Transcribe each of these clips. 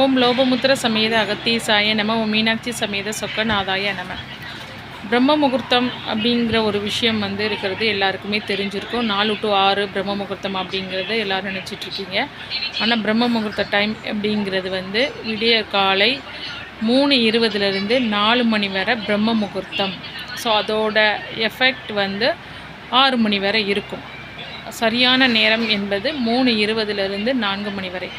ஓம் லோபமுத்திர சமேத அகத்தீசாய நம ஓம் மீனாட்சி சமேத சொக்கநாதாய நம. பிரம்ம முகூர்த்தம் அப்படிங்கிற ஒரு விஷயம் வந்து இருக்கிறது எல்லாருக்குமே தெரிஞ்சிருக்கும். நாலு டு ஆறு பிரம்ம முகூர்த்தம் அப்படிங்கிறத எல்லாரும் நினச்சிட்ருக்கீங்க. ஆனால் பிரம்ம முகூர்த்த டைம் அப்படிங்கிறது வந்து விடிய காலை மூணு இருபதுலேருந்து நாலு மணி வரை பிரம்ம முகூர்த்தம். ஸோ அதோட எஃபெக்ட் வந்து ஆறு மணி வரை இருக்கும். சரியான நேரம் என்பது மூணு இருபதுலேருந்து நான்கு மணி வரை.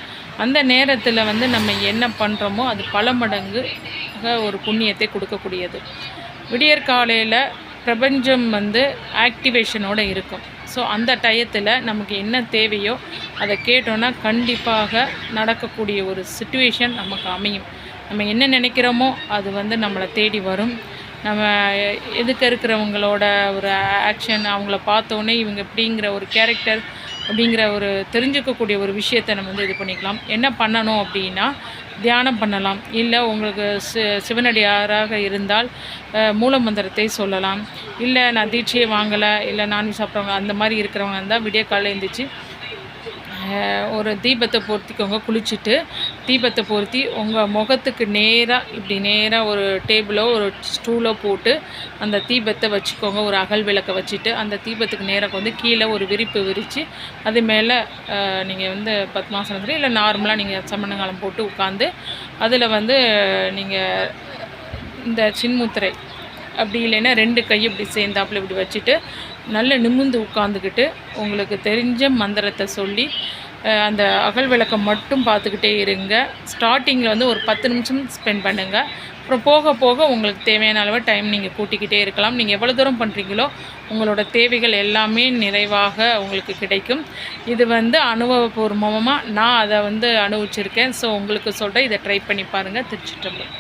அந்த நேரத்தில் வந்து நம்ம என்ன பண்ணுறோமோ அது பல மடங்கு ஒரு புண்ணியத்தை கொடுக்கக்கூடியது. விடியற் காலையில் பிரபஞ்சம் வந்து ஆக்டிவேஷனோடு இருக்கும். ஸோ அந்த டயத்தில் நமக்கு என்ன தேவையோ அதை கேட்டோன்னா கண்டிப்பாக நடக்கக்கூடிய ஒரு சுச்சுவேஷன் நமக்கு அமையும். நம்ம என்ன நினைக்கிறோமோ அது வந்து நம்மளை தேடி வரும். நம்ம எதுக்க இருக்கிறவங்களோட ஒரு ஆக்ஷன் அவங்கள பார்த்தோன்னே இவங்க இப்படிங்கிற ஒரு கேரக்டர் அப்படிங்கிற ஒரு தெரிஞ்சுக்கக்கூடிய ஒரு விஷயத்தை நம்ம வந்து இது பண்ணிக்கலாம். என்ன பண்ணணும் அப்படின்னா தியானம் பண்ணலாம். இல்லை உங்களுக்கு சி சிவனடியாராக இருந்தால் மூல மூலமந்திரத்தை சொல்லலாம். இல்லை நான் தீட்சையை வாங்கலை இல்லை நான்வெஜ் சாப்பிட்றவங்க அந்த மாதிரி இருக்கிறவங்க இருந்தால் விடிய காலையில் எழுந்திரிச்சு ஒரு தீபத்தை பொருத்திக்கோங்க குளிச்சுட்டு தீபத்தை பொருத்தி உங்கள் முகத்துக்கு நேராக இப்படி நேராக ஒரு டேபிளோ ஒரு ஸ்டூலோ போட்டு அந்த தீபத்தை வச்சுக்கோங்க ஒரு அகல் விளக்கை வச்சுட்டு அந்த தீபத்துக்கு நேராக வந்து கீழே ஒரு விரிப்பு விரித்து அது மேலே நீங்கள் வந்து பத்மாசனத்தில் இல்லை நார்மலாக நீங்கள் சமணங்காலம் போட்டு உட்காந்து அதில் வந்து நீங்கள் இந்த சின்முத்திரை அப்படி இல்லைன்னா ரெண்டு கை இப்படி சேர்ந்தாப்புல இப்படி வச்சுட்டு நல்ல நிமிர்ந்து உட்காந்துக்கிட்டு உங்களுக்கு தெரிஞ்ச மந்திரத்தை சொல்லி அந்த அகல் விளக்கம் மட்டும் பார்த்துக்கிட்டே இருங்க. ஸ்டார்டிங்கில் வந்து ஒரு பத்து நிமிஷம் ஸ்பெண்ட் பண்ணுங்கள் அப்புறம் போக போக உங்களுக்கு தேவையான அளவு டைம் நீங்கள் கூட்டிக்கிட்டே இருக்கலாம். நீங்கள் எவ்வளோ தூரம் பண்ணுறீங்களோ உங்களோட தேவைகள் எல்லாமே நிறைவாக உங்களுக்கு கிடைக்கும். இது வந்து அனுபவபூர்வமாக நான் அதை வந்து அனுபவிச்சிருக்கேன். ஸோ உங்களுக்கு சொல்கிறேன் இதை ட்ரை பண்ணி பாருங்கள் திருச்சிட்டம்பலம்